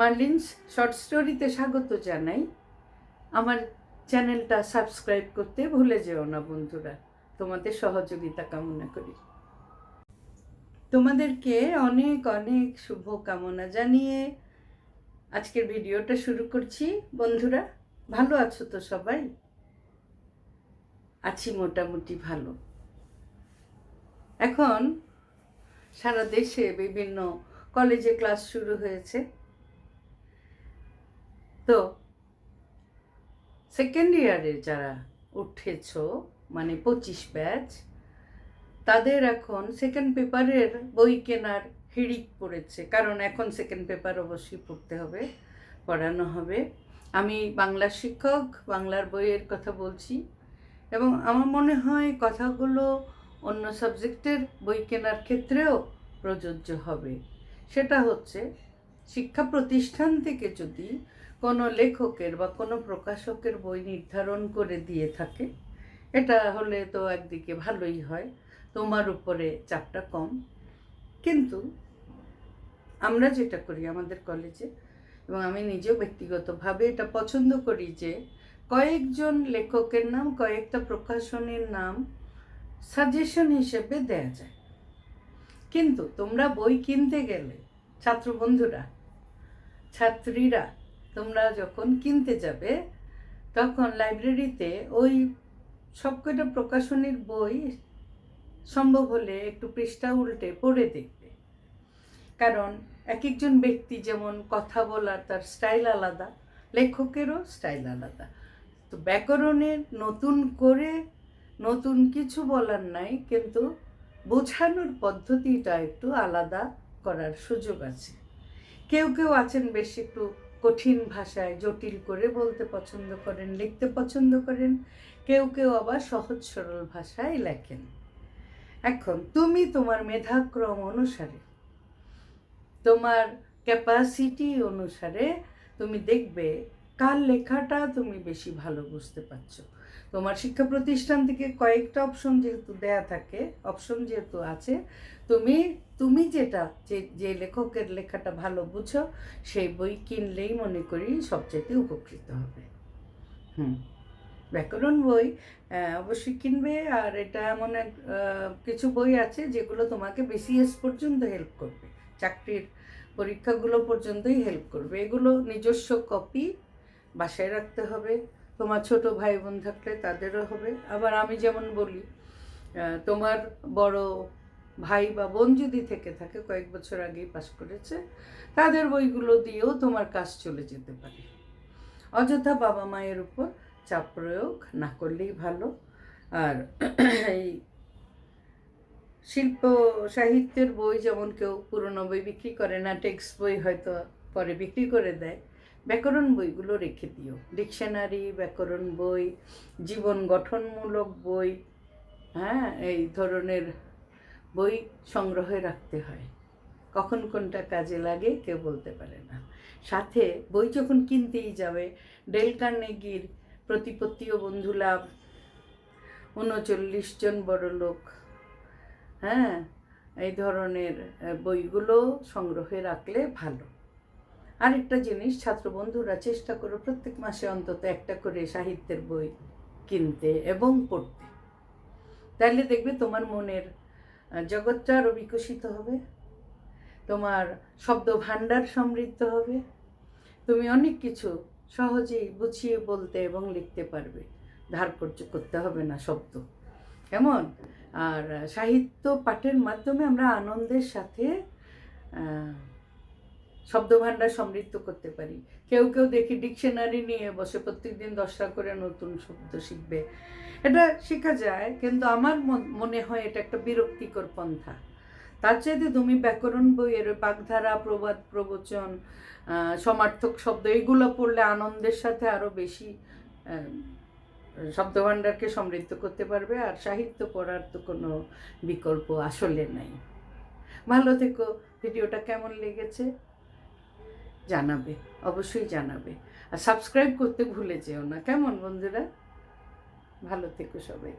মার্লিনস short স্টোরিতে স্বাগত জানাই। আমার চ্যানেলটা সাবস্ক্রাইব করতে ভুলে যেও না বন্ধুরা। তোমাদের সহযোগিতা কামনা করি। তোমাদেরকে অনেক অনেক শুভ কামনা জানিয়ে আজকের ভিডিওটা শুরু করছি। বন্ধুরা, ভালো আছো তো সবাই? আছি মোটামুটি ভালো। এখন সারা দেশে বিভিন্ন কলেজে ক্লাস শুরু হয়েছে। তো সেকেন্ড ইয়ারে যারা উঠেছ মানে পঁচিশ ব্যাচ তাদের এখন সেকেন্ড পেপারের বই কেনার হিড়িক পড়েছে। কারণ এখন সেকেন্ড পেপার অবশ্যই পড়তে হবে, পড়ানো হবে। আমি বাংলা শিক্ষক, বাংলার বইয়ের কথা বলছি। এবং আমার মনে হয় কথাগুলো অন্য সাবজেক্টের বই কেনার ক্ষেত্রেও প্রযোজ্য হবে। সেটা হচ্ছে, শিক্ষা প্রতিষ্ঠান থেকে যদি কোনো লেখকের বা কোনো প্রকাশকের বই নির্ধারণ করে দিয়ে থাকে। এটা হলে তো একদিকে ভালোই হয়, তোমার উপরে চাপটা কম। কিন্তু আমরা যেটা করি আমাদের কলেজে, এবং আমি নিজেও ব্যক্তিগতভাবে এটা পছন্দ করি যে কয়েকজন লেখকের নাম, কয়েকটা প্রকাশনীর নাম সাজেশন হিসেবে দেয়া যায়। কিন্তু তোমরা বই কিনতে গেলে ছাত্র বন্ধুরা ছাত্রীরা তোমরা যখন কিনতে যাবে, তখন লাইব্রেরিতে ওই সবকটা প্রকাশনীর বই সম্ভব হলে একটু পৃষ্ঠা উল্টে পড়ে দেখবে। কারণ এক একজন ব্যক্তি যেমন কথা বলার তার স্টাইল আলাদা, লেখকেরও স্টাইল আলাদা। তো ব্যাকরণের নতুন করে নতুন কিছু বলার নাই, কিন্তু বোঝানোর পদ্ধতিটা একটু আলাদা করার সুযোগ আছে। কেউ কেউ আছেন বেশ একটু কঠিন ভাষায় জটিল করে বলতে পছন্দ করেন, লিখতে পছন্দ করেন, কেউ কেউ আবার সহজ সরল ভাষায় লেখেন। এখন তুমি তোমার মেধাক্রম অনুসারে, তোমার ক্যাপাসিটি অনুসারে তুমি দেখবে কার লেখাটা তুমি বেশি ভালো বুঝতে পারছ? তোমার শিক্ষা প্রতিষ্ঠান থেকে কয়েকটা অপশন যেহেতু দেয়া থাকে অপশন যেহেতু আছে, তুমি তুমি যেটা, যে যে লেখকের লেখাটা ভালো বুঝো, সেই বই কিনলেই মনে করি সবচেয়ে উপকৃত হবে। হুম, ব্যাকরণ বই অবশ্যই কিনবে, আর এটা এমন এক কিছু বই আছে যেগুলো তোমাকে বিসিএস পর্যন্ত হেল্প করবে। চাকরির পরীক্ষাগুলো পর্যন্তই হেল্প করবে। এগুলো নিজস্ব কপি বাসায় রাখতে হবে। তোমার ছোট ভাই বোন থাকলে তাদেরও হবে। আবার আমি যেমন বলি তোমার বড় ভাই বা বোন যদি থেকে থাকে, কয়েক বছর আগেই পাশ করেছে, তাদের বইগুলো দিয়েও তোমার কাজ চলে যেতে পারে। অযথা বাবা মায়ের উপর চাপ প্রয়োগ না করলেই ভালো। আর এই শিল্প সাহিত্যের বই যেমন কেউ পুরনো বই বিক্রি করে না, টেক্সট বই হয়তো পরে বিক্রি করে দেয় ব্যাকরণ বইগুলো রেখে দিও। ডিকশনারি, ব্যাকরণ বই, জীবন গঠনমূলক বই হ্যাঁ এই ধরনের বই সংগ্রহে রাখতে হয়। কখন কোনটা কাজে লাগে কেউ বলতে পারে না। সাথে বই যখন কিনতেই যাবে, ডেল কার্নেগির প্রতিপত্তি বন্ধু লাভ। উনচল্লিশ জন বড় লোক হ্যাঁ এই ধরনের বইগুলো সংগ্রহে রাখলে ভালো। আরেকটা জিনিস, ছাত্র বন্ধুরা চেষ্টা করো প্রত্যেক মাসে অন্তত একটা করে সাহিত্যের বই কিনতে এবং পড়তে। তাহলে দেখবে তোমার মনের জগৎটা আরও বিকশিত হবে, তোমার শব্দ ভাণ্ডার সমৃদ্ধ হবে, তুমি অনেক কিছু সহজেই বুঝিয়ে বলতে এবং লিখতে পারবে। ধার করতে হবে না শব্দ। কেমন? আর সাহিত্য পাঠের মাধ্যমে আমরা আনন্দের সাথে শব্দভাণ্ডার সমৃদ্ধ করতে পারি। কেউ কেউ দেখি ডিকশনারি নিয়ে বসে প্রত্যেকদিন দশটা করে নতুন শব্দ শিখবে। এটা শেখা যায়, কিন্তু আমার মনে হয় এটা একটা বিরক্তিকর পন্থা। তার চাইতে তুমি ব্যাকরণ বইয়ের বাগধারা, প্রবাদ, প্রবচন সমার্থক শব্দ, এগুলো পড়লে আনন্দের সাথে আরও বেশি শব্দভাণ্ডারকে সমৃদ্ধ করতে পারবে, আর সাহিত্য পড়ার তো কোনো বিকল্প আসলে নাই। ভালো থেকো, ভিডিওটা কেমন লেগেছে? জানাবে অবশ্যই জানাবে। আর সাবস্ক্রাইব করতে ভুলে যেও না। কেমন বন্ধুরা? ভালো থেকো সবাই।